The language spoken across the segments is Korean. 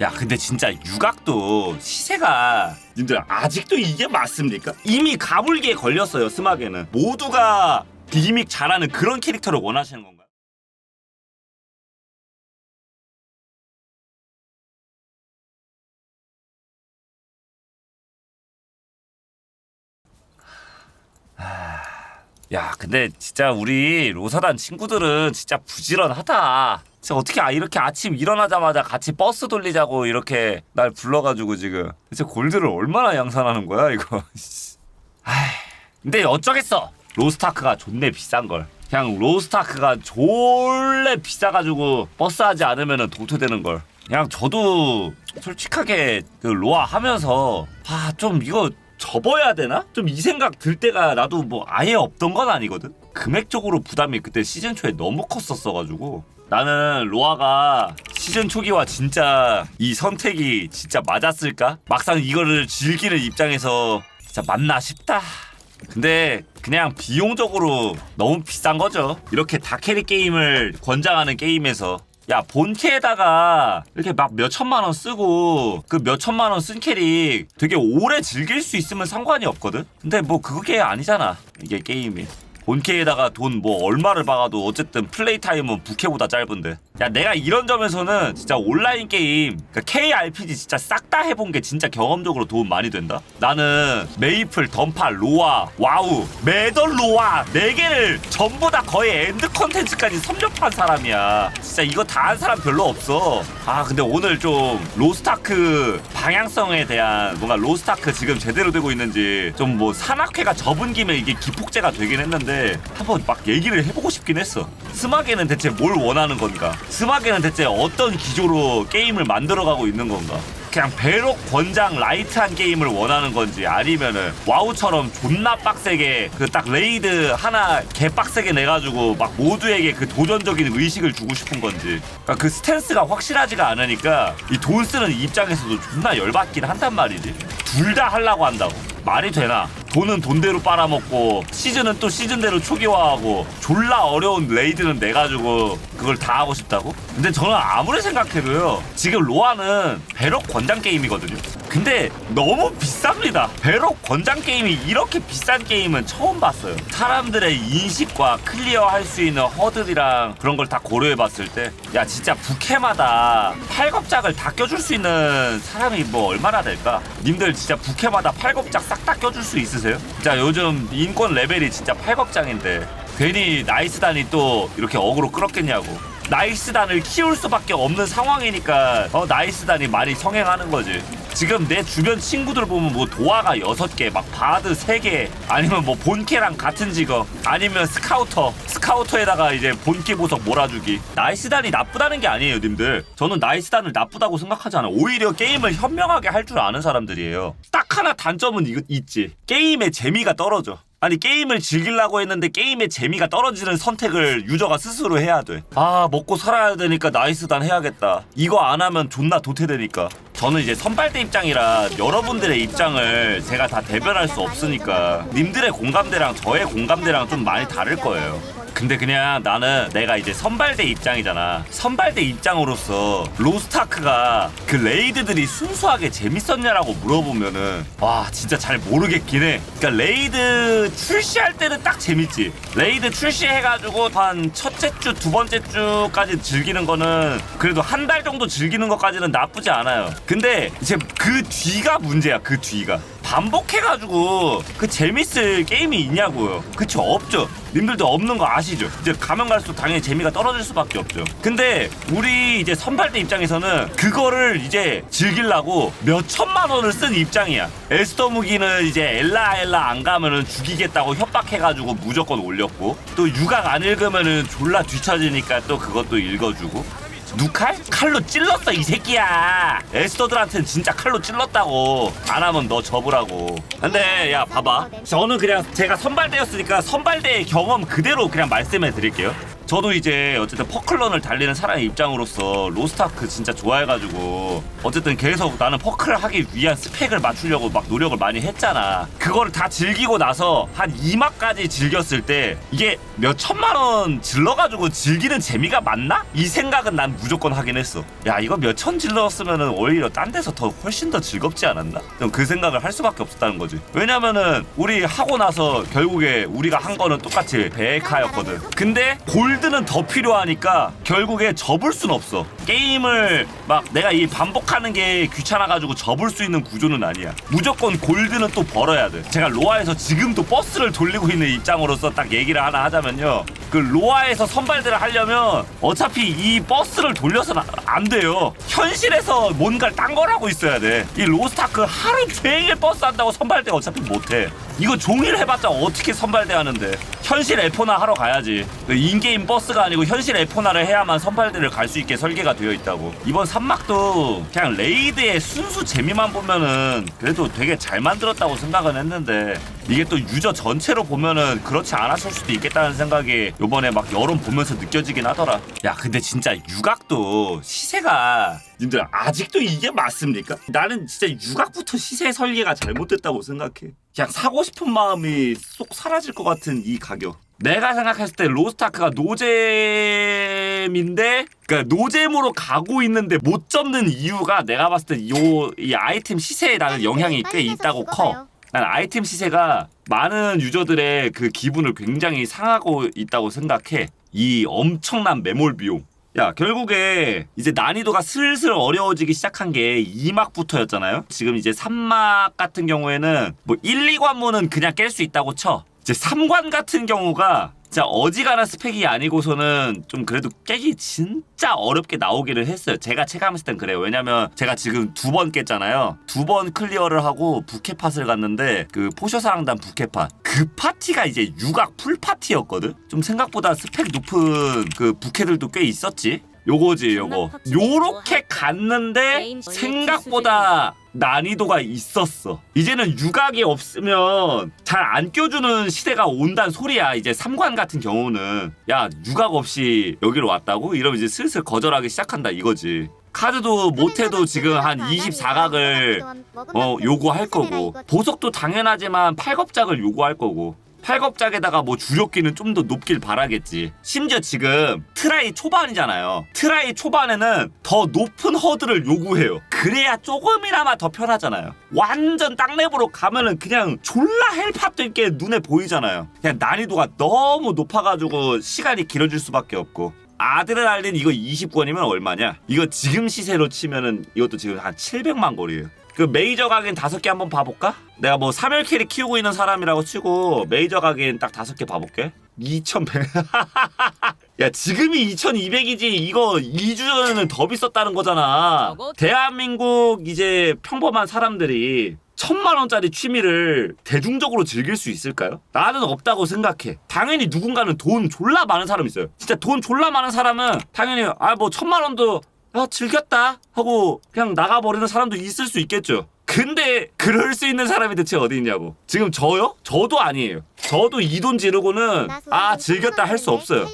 야 근데 진짜 유각도 시세가 님들 아직도 이게 맞습니까? 이미 가불기에 걸렸어요 스마게는 모두가 리믹 잘하는 그런 캐릭터를 원하시는 건가요? 야 근데 진짜 우리 로사단 친구들은 진짜 부지런하다. 진짜 어떻게 아- 이렇게 아침 일어나자마자 같이 버스 돌리자고 이렇게 날 불러가지고 지금. 대체 골드를 얼마나 양산하는 거야 이거. 근데 어쩌겠어. 로스타크가 존내 비싼걸. 그냥 로스타크가 졸래 비싸가지고 버스 하지 않으면 도태되는 걸. 그냥 저도 솔직하게 그 로아 하면서 아 좀 이거 접어야 되나? 좀 이 생각 들 때가 나도 뭐 아예 없던 건 아니거든. 금액적으로 부담이 그때 시즌 초에 너무 컸었어가지고 나는 로아가 시즌 초기와 진짜 이 선택이 진짜 맞았을까? 막상 이거를 즐기는 입장에서 진짜 맞나 싶다. 근데 그냥 비용적으로 너무 비싼 거죠. 이렇게 다캐리 게임을 권장하는 게임에서 야 본캐에다가 이렇게 막 몇 천만 원 쓰고 그 몇 천만 원 쓴 캐릭 되게 오래 즐길 수 있으면 상관이 없거든. 근데 뭐 그게 아니잖아 이게 게임이. 본캐에다가 돈 뭐 얼마를 박아도 어쨌든 플레이 타임은 부캐보다 짧은데. 야 내가 이런 점에서는 진짜 온라인 게임 그러니까 KRPG 진짜 싹 다 해본 게 진짜 경험적으로 도움 많이 된다. 나는 메이플, 던파, 로아, 와우, 매던 로아 네 개를 전부 다 거의 엔드 컨텐츠까지 섭렵한 사람이야. 진짜 이거 다 한 사람 별로 없어. 아 근데 오늘 좀 로스타크 방향성에 대한 뭔가 로스타크 지금 제대로 되고 있는지 좀 뭐 산악회가 접은 김에 이게 기폭제가 되긴 했는데 한번 막 얘기를 해보고 싶긴 했어. 스마게는 대체 뭘 원하는 건가? 스마게는 대체 어떤 기조로 게임을 만들어가고 있는 건가? 그냥 배럭 권장 라이트한 게임을 원하는 건지 아니면은 와우처럼 존나 빡세게 그 딱 레이드 하나 개 빡세게 내가지고 막 모두에게 그 도전적인 의식을 주고 싶은 건지 그러니까 그 스탠스가 확실하지가 않으니까 이 돈 쓰는 입장에서도 존나 열받긴 한단 말이지 둘 다 하려고 한다고 말이 되나 돈은 돈대로 빨아먹고 시즌은 또 시즌대로 초기화하고 졸라 어려운 레이드는 내가지고 그걸 다 하고 싶다고? 근데 저는 아무리 생각해도요 지금 로아는 배럭 권장 게임이거든요 근데 너무 비쌉니다 배럭 권장 게임이 이렇게 비싼 게임은 처음 봤어요 사람들의 인식과 클리어할 수 있는 허들이랑 그런 걸 다 고려해봤을 때 야 진짜 부캐마다 팔겁작을 다 껴줄 수 있는 사람이 뭐 얼마나 될까 님들 진짜 부캐마다 팔겁작 싹 다 껴줄 수 있으세요? 자 요즘 인권 레벨이 진짜 팔겁장인데 괜히 나이스단이 또 이렇게 어그로 끌었겠냐고 나이스단을 키울 수밖에 없는 상황이니까 어 나이스단이 많이 성행하는 거지 지금 내 주변 친구들 보면 뭐 도화가 여섯 개, 막 바드 세 개, 아니면 뭐 본캐랑 같은 직업, 아니면 스카우터, 스카우터에다가 이제 본캐 보석 몰아주기. 나이스단이 나쁘다는 게 아니에요, 님들. 저는 나이스단을 나쁘다고 생각하지 않아. 오히려 게임을 현명하게 할 줄 아는 사람들이에요. 딱 하나 단점은 이거 있지. 게임의 재미가 떨어져. 아니 게임을 즐기려고 했는데 게임의 재미가 떨어지는 선택을 유저가 스스로 해야 돼. 아 먹고 살아야 되니까 나이스단 해야겠다. 이거 안 하면 존나 도태되니까. 저는 이제 선발대 입장이라 여러분들의 입장을 제가 다 대변할 수 없으니까 님들의 공감대랑 저의 공감대랑 좀 많이 다를 거예요. 근데 그냥 나는 내가 이제 선발대 입장이잖아. 선발대 입장으로서 로스타크가 그 레이드들이 순수하게 재밌었냐라고 물어보면은 와 진짜 잘 모르겠긴 해. 그러니까 레이드 출시할 때는 딱 재밌지. 레이드 출시해가지고 한 첫째 주, 두 번째 주까지 즐기는 거는 그래도 한 달 정도 즐기는 것까지는 나쁘지 않아요. 근데 이제 그 뒤가 문제야. 그 뒤가. 반복해가지고 그 재밌을 게임이 있냐고요. 그쵸 없죠. 님들도 없는 거 아시죠? 이제 가면 갈수록 당연히 재미가 떨어질 수밖에 없죠. 근데 우리 이제 선발대 입장에서는 그거를 이제 즐기려고 몇 천만 원을 쓴 입장이야. 에스더 무기는 이제 엘라 엘라 안 가면은 죽이겠다고 협박해가지고 무조건 올렸고 또 유각 안 읽으면은 졸라 뒤처지니까 또 그것도 읽어주고 누칼? 칼로 찔렀어 이 새끼야. 에스더들한테는 진짜 칼로 찔렀다고. 안 하면 너 접으라고. 근데 야 봐봐. 저는 그냥 제가 선발대였으니까 선발대의 경험 그대로 그냥 말씀해 드릴게요 저도 이제 어쨌든 퍼클런을 달리는 사람의 입장으로서 로스타크 진짜 좋아해가지고 어쨌든 계속 나는 퍼클을 하기 위한 스펙을 맞추려고 막 노력을 많이 했잖아. 그거를 다 즐기고 나서 한 2막까지 즐겼을 때 이게 몇 천만 원 질러가지고 즐기는 재미가 맞나? 이 생각은 난 무조건 하긴 했어. 야 이거 몇 천 질렀으면은 오히려 딴 데서 더 훨씬 더 즐겁지 않았나? 좀그 생각을 할 수밖에 없었다는 거지. 왜냐면은 우리 하고 나서 결국에 우리가 한 거는 똑같이 베이카였거든. 근데 골 드는 더 필요하니까 결국에 접을 순 없어. 게임을 막 내가 이 반복하는 게 귀찮아가지고 접을 수 있는 구조는 아니야. 무조건 골드는 또 벌어야 돼. 제가 로아에서 지금도 버스를 돌리고 있는 입장으로서 딱 얘기를 하나 하자면요. 그 로아에서 선발대를 하려면 어차피 이 버스를 돌려서는 안 돼요. 현실에서 뭔가를 딴 거라고 있어야 돼. 이 로스타크 하루 종일 버스 한다고 선발대 어차피 못해. 이거 종일 해봤자 어떻게 선발대 하는데 현실 F1 하러 가야지 인게임 버스가 아니고 현실 F1을 해야만 선발대를 갈 수 있게 설계가 되어 있다고 이번 산막도 그냥 레이드의 순수 재미만 보면은 그래도 되게 잘 만들었다고 생각은 했는데 이게 또 유저 전체로 보면은 그렇지 않았을 수도 있겠다는 생각이 요번에 막 여론 보면서 느껴지긴 하더라 야 근데 진짜 유각도 시세가 님들 아직도 이게 맞습니까? 나는 진짜 유각부터 시세 설계가 잘못됐다고 생각해. 그냥 사고 싶은 마음이 쏙 사라질 것 같은 이 가격. 내가 생각했을 때 로스타크가 노잼인데 그러니까 노잼으로 가고 있는데 못 접는 이유가 내가 봤을 때 요 이 아이템 시세에 나는 영향이 꽤 있다고 커. 난 아이템 시세가 많은 유저들의 그 기분을 굉장히 상하고 있다고 생각해. 이 엄청난 매몰 비용. 야 결국에 이제 난이도가 슬슬 어려워지기 시작한 게 2막부터였잖아요 지금 이제 3막 같은 경우에는 뭐 1, 2관문은 그냥 깰 수 있다고 쳐 이제 3관 같은 경우가 진짜 어지간한 스펙이 아니고서는 좀 그래도 깨기 진짜 어렵게 나오기를 했어요. 제가 체감했을 땐 그래요. 왜냐면 제가 지금 두 번 깼잖아요. 두 번 클리어를 하고 부캐팟을 갔는데 그 포셔사랑단 부캐팟 그 파티가 이제 유각 풀 파티였거든. 좀 생각보다 스펙 높은 그 부캐들도 꽤 있었지. 요거지 요거. 요렇게 갔는데 생각보다 난이도가 있었어. 이제는 유각이 없으면 잘 안 껴주는 시대가 온단 소리야 이제 삼관 같은 경우는. 야 유각 없이 여기로 왔다고? 이러면 이제 슬슬 거절하기 시작한다 이거지. 카드도 못해도 지금 한 24각을 어 요구할 거고. 보석도 당연하지만 팔겁작을 요구할 거고 팔겁작에다가 뭐 주력기는 좀 더 높길 바라겠지. 심지어 지금 트라이 초반이잖아요. 트라이 초반에는 더 높은 허드를 요구해요. 그래야 조금이나마 더 편하잖아요. 완전 땅랩으로 가면은 그냥 졸라 헬팟도 있게 눈에 보이잖아요. 그냥 난이도가 너무 높아가지고 시간이 길어질 수밖에 없고. 아드레날린 이거 20권이면 얼마냐? 이거 지금 시세로 치면은 이것도 지금 한 700만 거리에요. 그 메이저 가긴 다섯 개 한번 봐볼까? 내가 뭐 3일 캐리 키우고 있는 사람이라고 치고 메이저 가긴 딱 다섯 개 봐볼게. 2100. 야 지금이 2200이지 이거 2주 전에는 더 비쌌다는 거잖아. 대한민국 이제 평범한 사람들이 천만 원짜리 취미를 대중적으로 즐길 수 있을까요? 나는 없다고 생각해. 당연히 누군가는 돈 졸라 많은 사람 있어요. 진짜 돈 졸라 많은 사람은 당연히 아 뭐 천만 원도 아 즐겼다 하고 그냥 나가버리는 사람도 있을 수 있겠죠. 근데 그럴 수 있는 사람이 대체 어디 있냐고. 지금 저요? 저도 아니에요. 저도 이 돈 지르고는 아 즐겼다 할 수 없어요.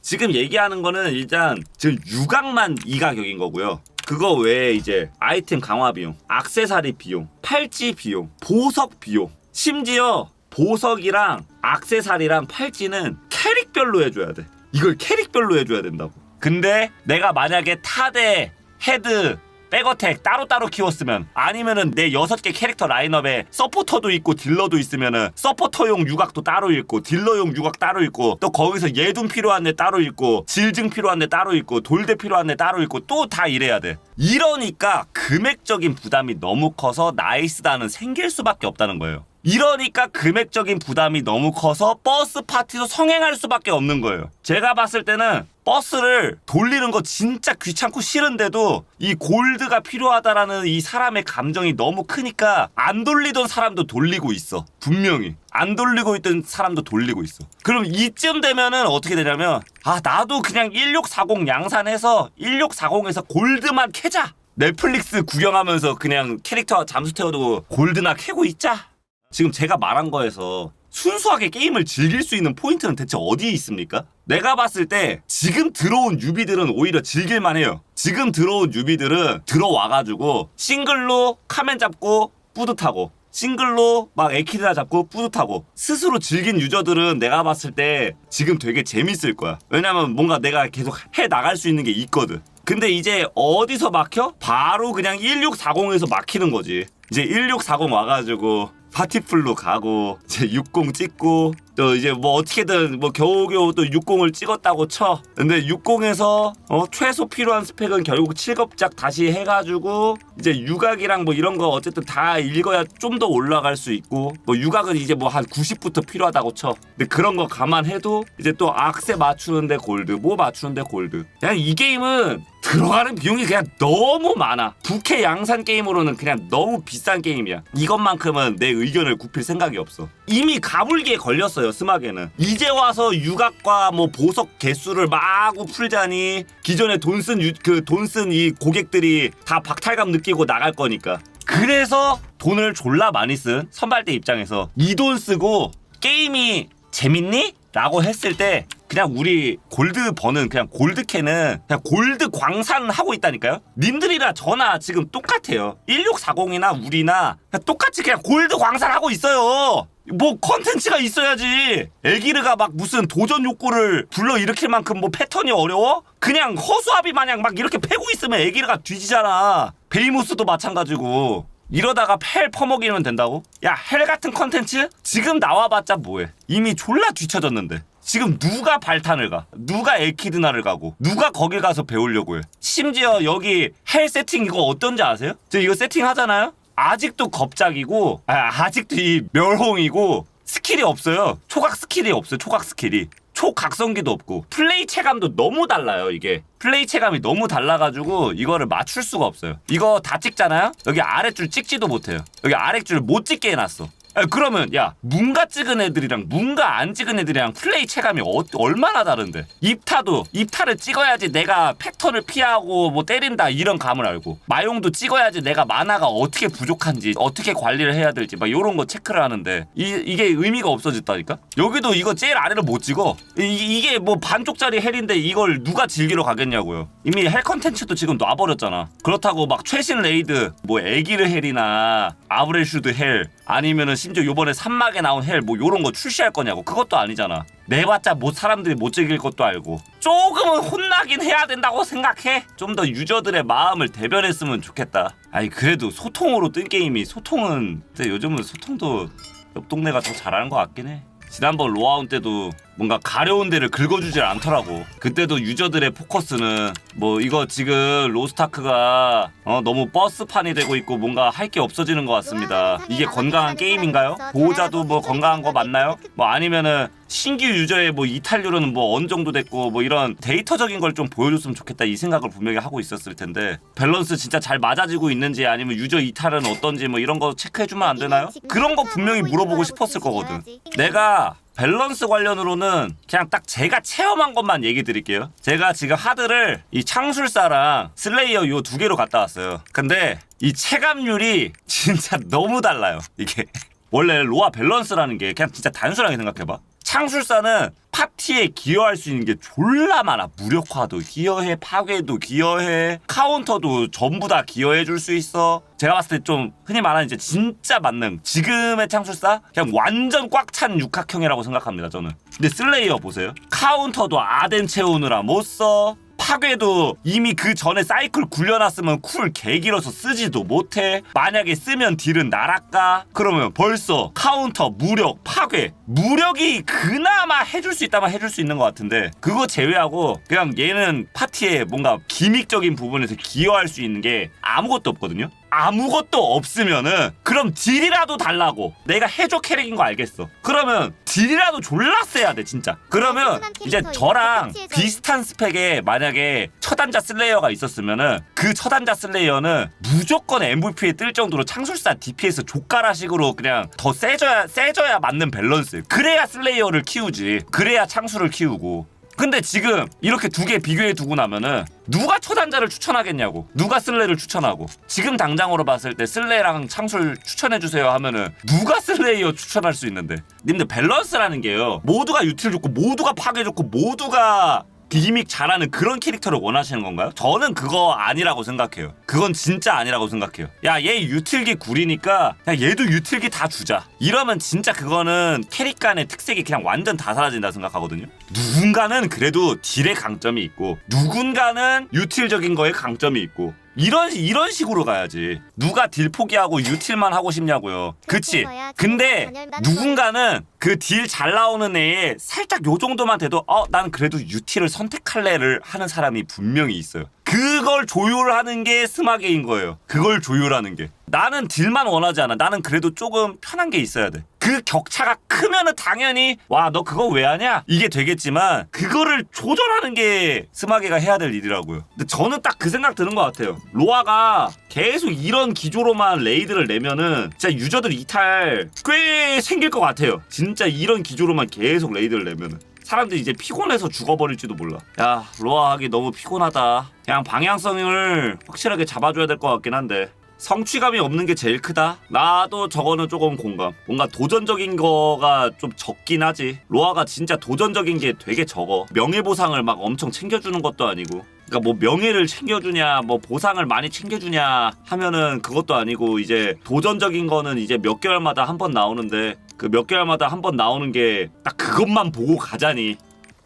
지금 얘기하는 거는 일단 지금 유각만 이 가격인 거고요. 그거 외에 이제 아이템 강화 비용, 악세사리 비용, 팔찌 비용, 보석 비용, 심지어 보석이랑 악세사리랑 팔찌는 캐릭별로 해줘야 돼. 이걸 캐릭별로 해줘야 된다고. 근데 내가 만약에 타대, 헤드, 백어택 따로따로 키웠으면 아니면은 내 여섯 개 캐릭터 라인업에 서포터도 있고 딜러도 있으면은 서포터용 유각도 따로 있고 딜러용 유각 따로 있고 또 거기서 예둔 필요한 애 따로 있고 질증 필요한 애 따로 있고 돌대 필요한 애 따로 있고 또 다 이래야 돼. 이러니까 금액적인 부담이 너무 커서 나이스다는 생길 수밖에 없다는 거예요 이러니까 금액적인 부담이 너무 커서 버스 파티도 성행할 수밖에 없는 거예요. 제가 봤을 때는 버스를 돌리는 거 진짜 귀찮고 싫은데도 이 골드가 필요하다라는 이 사람의 감정이 너무 크니까 안 돌리던 사람도 돌리고 있어. 분명히. 안 돌리고 있던 사람도 돌리고 있어. 그럼 이쯤 되면은 어떻게 되냐면 아 나도 그냥 1640 양산해서 1640에서 골드만 캐자. 넷플릭스 구경하면서 그냥 캐릭터 잠수 태워두고 골드나 캐고 있자. 지금 제가 말한 거에서 순수하게 게임을 즐길 수 있는 포인트는 대체 어디에 있습니까? 내가 봤을 때 지금 들어온 유비들은 오히려 즐길만 해요. 지금 들어온 유비들은 들어와가지고 싱글로 카멘 잡고 뿌듯하고 싱글로 막 에키드나 잡고 뿌듯하고 스스로 즐긴 유저들은 내가 봤을 때 지금 되게 재밌을 거야. 왜냐면 뭔가 내가 계속 해 나갈 수 있는 게 있거든. 근데 이제 어디서 막혀? 바로 그냥 1640에서 막히는 거지. 이제 1640 와가지고 파티풀로 가고 이제 60 찍고 또 이제 뭐 어떻게든 뭐 겨우겨우 또 60을 찍었다고 쳐. 근데 60에서 어 최소 필요한 스펙은 결국 7급작 다시 해가지고 이제 유각이랑 뭐 이런 거 어쨌든 다 읽어야 좀 더 올라갈 수 있고 뭐 유각은 이제 뭐 한 90부터 필요하다고 쳐. 근데 그런 거 감안해도 이제 또 악세 맞추는데 골드, 뭐 맞추는데 골드. 그냥 이 게임은 들어가는 비용이 그냥 너무 많아. 부캐 양산 게임으로는 그냥 너무 비싼 게임이야. 이것만큼은 내 의견을 굽힐 생각이 없어. 이미 가불기에 걸렸어요, 스마게는. 이제 와서 유각과 뭐 보석 개수를 마구 풀자니 기존에 돈 쓴 그 돈 쓴 이 고객들이 다 박탈감 느끼고 나갈 거니까. 그래서 돈을 졸라 많이 쓴 선발대 입장에서 이 돈 쓰고 게임이 재밌니? 라고 했을 때 그냥 우리 골드 버는 그냥 골드 캐는 그냥 골드 광산 하고 있다니까요. 님들이나 저나 지금 똑같아요. 1640이나 우리나 그냥 똑같이 그냥 골드 광산 하고 있어요. 뭐 컨텐츠가 있어야지. 엘기르가 막 무슨 도전 욕구를 불러 일으킬 만큼 뭐 패턴이 어려워? 그냥 허수아비 마냥 막 이렇게 패고 있으면 엘기르가 뒤지잖아. 베이모스도 마찬가지고. 이러다가 펠 퍼먹이면 된다고? 야, 헬 같은 컨텐츠? 지금 나와봤자 뭐해? 이미 졸라 뒤쳐졌는데. 지금 누가 발탄을 가? 누가 엘키드나를 가고? 누가 거길 가서 배우려고 해? 심지어 여기 헬 세팅 이거 어떤지 아세요? 저 이거 세팅 하잖아요? 아직도 겁작이고, 아, 아직도 이 멸홍이고, 스킬이 없어요. 초각 스킬이 없어요. 초각 스킬이. 초각성기도 없고 플레이 체감도 너무 달라요 이게. 플레이 체감이 너무 달라가지고 이거를 맞출 수가 없어요. 이거 다 찍잖아요? 여기 아랫줄 찍지도 못해요. 여기 아랫줄 못 찍게 해놨어 아, 그러면 야 문가 찍은 애들이랑 문가 안 찍은 애들이랑 플레이 체감이 어, 얼마나 다른데? 입타도 입타를 찍어야지 내가 패턴을 피하고 뭐 때린다 이런 감을 알고. 마용도 찍어야지 내가 만화가 어떻게 부족한지 어떻게 관리를 해야 될지 막 이런 거 체크를 하는데 이, 이게 의미가 없어졌다니까? 여기도 이거 제일 아래를 못 찍어. 이, 이게 뭐 반쪽짜리 헬인데 이걸 누가 즐기러 가겠냐고요. 이미 헬 컨텐츠도 지금 놔버렸잖아. 그렇다고 막 최신 레이드 뭐 에기르 헬이나 아브렐슈드 헬 아니면은 심지어 요번에 산막에 나온 헬 뭐 요런 거 출시할 거냐고. 그것도 아니잖아. 내봤자 뭐 사람들이 못 즐길 것도 알고. 조금은 혼나긴 해야 된다고 생각해. 좀 더 유저들의 마음을 대변했으면 좋겠다. 아니 그래도 소통으로 뜬 게임이 소통은 근데 요즘은 소통도 옆 동네가 더 잘하는 것 같긴 해. 지난번 로아운 때도 뭔가 가려운 데를 긁어주질 않더라고. 그때도 유저들의 포커스는 뭐 이거 지금 로스타크가 어, 너무 버스판이 되고 있고 뭔가 할 게 없어지는 것 같습니다. 이게 건강한 게임인가요? 보호자도 뭐 건강한 거 맞나요? 뭐 아니면은 신규 유저의 뭐 이탈률은 뭐 어느 정도 됐고 뭐 이런 데이터적인 걸 좀 보여줬으면 좋겠다 이 생각을 분명히 하고 있었을 텐데 밸런스 진짜 잘 맞아지고 있는지 아니면 유저 이탈은 어떤지 뭐 이런 거 체크해주면 안 되나요? 그런 거 분명히 물어보고 싶었을 거거든. 내가 밸런스 관련으로는 그냥 딱 제가 체험한 것만 얘기 드릴게요. 제가 지금 하드를 이 창술사랑 슬레이어 요 두 개로 갔다 왔어요. 근데 이 체감률이 진짜 너무 달라요. 이게 원래 로아 밸런스라는 게 그냥 진짜 단순하게 생각해봐. 창술사는 파티에 기여할 수 있는 게 졸라 많아. 무력화도 기여해, 파괴도 기여해, 카운터도 전부 다 기여해 줄 수 있어. 제가 봤을 때 좀 흔히 말하는 이제 진짜 만능. 지금의 창술사 그냥 완전 꽉 찬 육각형이라고 생각합니다. 저는. 근데 슬레이어 보세요. 카운터도 아덴 채우느라 못 써. 파괴도 이미 그 전에 사이클 굴려놨으면 쿨 개길어서 쓰지도 못해. 만약에 쓰면 딜은 날아가. 그러면 벌써 카운터, 무력, 파괴. 무력이 그나마 해줄 수 있다면 해줄 수 있는 것 같은데 그거 제외하고 그냥 얘는 파티에 뭔가 기믹적인 부분에서 기여할 수 있는 게 아무것도 없거든요. 아무것도 없으면은 그럼 딜이라도 달라고. 내가 해줘 캐릭인 거 알겠어. 그러면 딜이라도 졸라 세야 돼 진짜. 그러면 이제 저랑 비슷한 스펙에 만약에 처단자 슬레이어가 있었으면은 그 처단자 슬레이어는 무조건 MVP에 뜰 정도로 창술사 DPS 조가라식으로 그냥 더 세져야 세져야 맞는 밸런스. 그래야 슬레이어를 키우지. 그래야 창수를 키우고 근데 지금 이렇게 두 개 비교해 두고 나면은 누가 초단자를 추천하겠냐고. 누가 쓸레를 추천하고. 지금 당장으로 봤을 때 쓸레랑 창술 추천해 주세요 하면은 누가 쓸레이어 추천할 수 있는데. 님들 밸런스라는 게요. 모두가 유틸 좋고 모두가 파괴 좋고 모두가 기믹 잘하는 그런 캐릭터를 원하시는 건가요? 저는 그거 아니라고 생각해요. 그건 진짜 아니라고 생각해요. 야, 얘 유틸기 구리니까 야, 얘도 유틸기 다 주자. 이러면 진짜 그거는 캐릭 간의 특색이 그냥 완전 다 사라진다 생각하거든요. 누군가는 그래도 딜의 강점이 있고 누군가는 유틸적인 거에 강점이 있고 이런 이런 식으로 가야지. 누가 딜 포기하고 유틸만 하고 싶냐고요. 그치? 근데 누군가는 그 딜 잘 나오는 애에 살짝 요 정도만 돼도 어 난 그래도 유틸을 선택할래를 하는 사람이 분명히 있어요. 그걸 조율하는 게 스마게인 거예요. 그걸 조율하는 게. 나는 딜만 원하지 않아. 나는 그래도 조금 편한 게 있어야 돼. 그 격차가 크면은 당연히 와 너 그거 왜 하냐 이게 되겠지만 그거를 조절하는 게 스마게가 해야 될 일이라고요. 근데 저는 딱 그 생각 드는 것 같아요. 로아가 계속 이런 기조로만 레이드를 내면은 진짜 유저들 이탈 꽤 생길 것 같아요. 진짜 이런 기조로만 계속 레이드를 내면은. 사람들이 이제 피곤해서 죽어버릴지도 몰라. 야, 로아 하기 너무 피곤하다. 그냥 방향성을 확실하게 잡아줘야 될 것 같긴 한데. 성취감이 없는 게 제일 크다. 나도 저거는 조금 공감. 뭔가 도전적인 거가 좀 적긴 하지. 로아가 진짜 도전적인 게 되게 적어. 명예보상을 막 엄청 챙겨주는 것도 아니고. 그러니까 뭐 명예를 챙겨주냐, 뭐 보상을 많이 챙겨주냐 하면은 그것도 아니고 이제 도전적인 거는 이제 몇 개월마다 한 번 나오는데 그 몇 개월마다 한 번 나오는 게 딱 그것만 보고 가자니.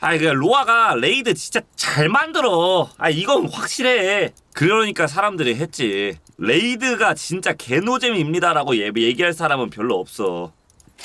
아이 그 로아가 레이드 진짜 잘 만들어. 아 이건 확실해. 그러니까 사람들이 했지. 레이드가 진짜 개노잼입니다라고 예- 얘기할 사람은 별로 없어.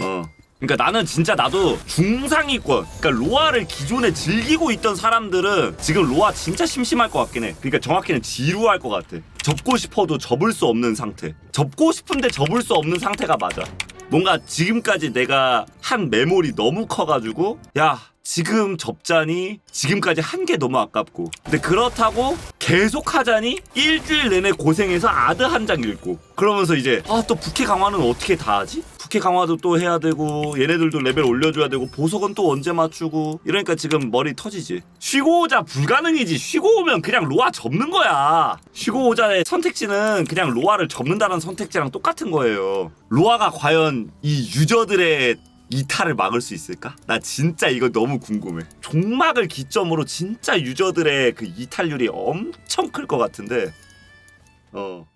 어. 그러니까 나는 진짜 나도 중상위권, 그러니까 로아를 기존에 즐기고 있던 사람들은 지금 로아 진짜 심심할 것 같긴 해. 그러니까 정확히는 지루할 것 같아. 접고 싶어도 접을 수 없는 상태. 접고 싶은데 접을 수 없는 상태가 맞아. 뭔가 지금까지 내가 한 메모리 너무 커가지고 야 지금 접자니 지금까지 한 게 너무 아깝고. 근데 그렇다고 계속 하자니 일주일 내내 고생해서 아드 한 장 읽고. 그러면서 이제 아 또 부캐 강화는 어떻게 다 하지? 부캐 강화도 또 해야 되고 얘네들도 레벨 올려줘야 되고 보석은 또 언제 맞추고. 이러니까 지금 머리 터지지. 쉬고 오자 불가능이지. 쉬고 오면 그냥 로아 접는 거야. 쉬고 오자의 선택지는 그냥 로아를 접는다는 선택지랑 똑같은 거예요. 로아가 과연 이 유저들의 이탈을 막을 수 있을까? 나 진짜 이거 너무 궁금해. 종막을 기점으로 진짜 유저들의 그 이탈률이 엄청 클 것 같은데. 어.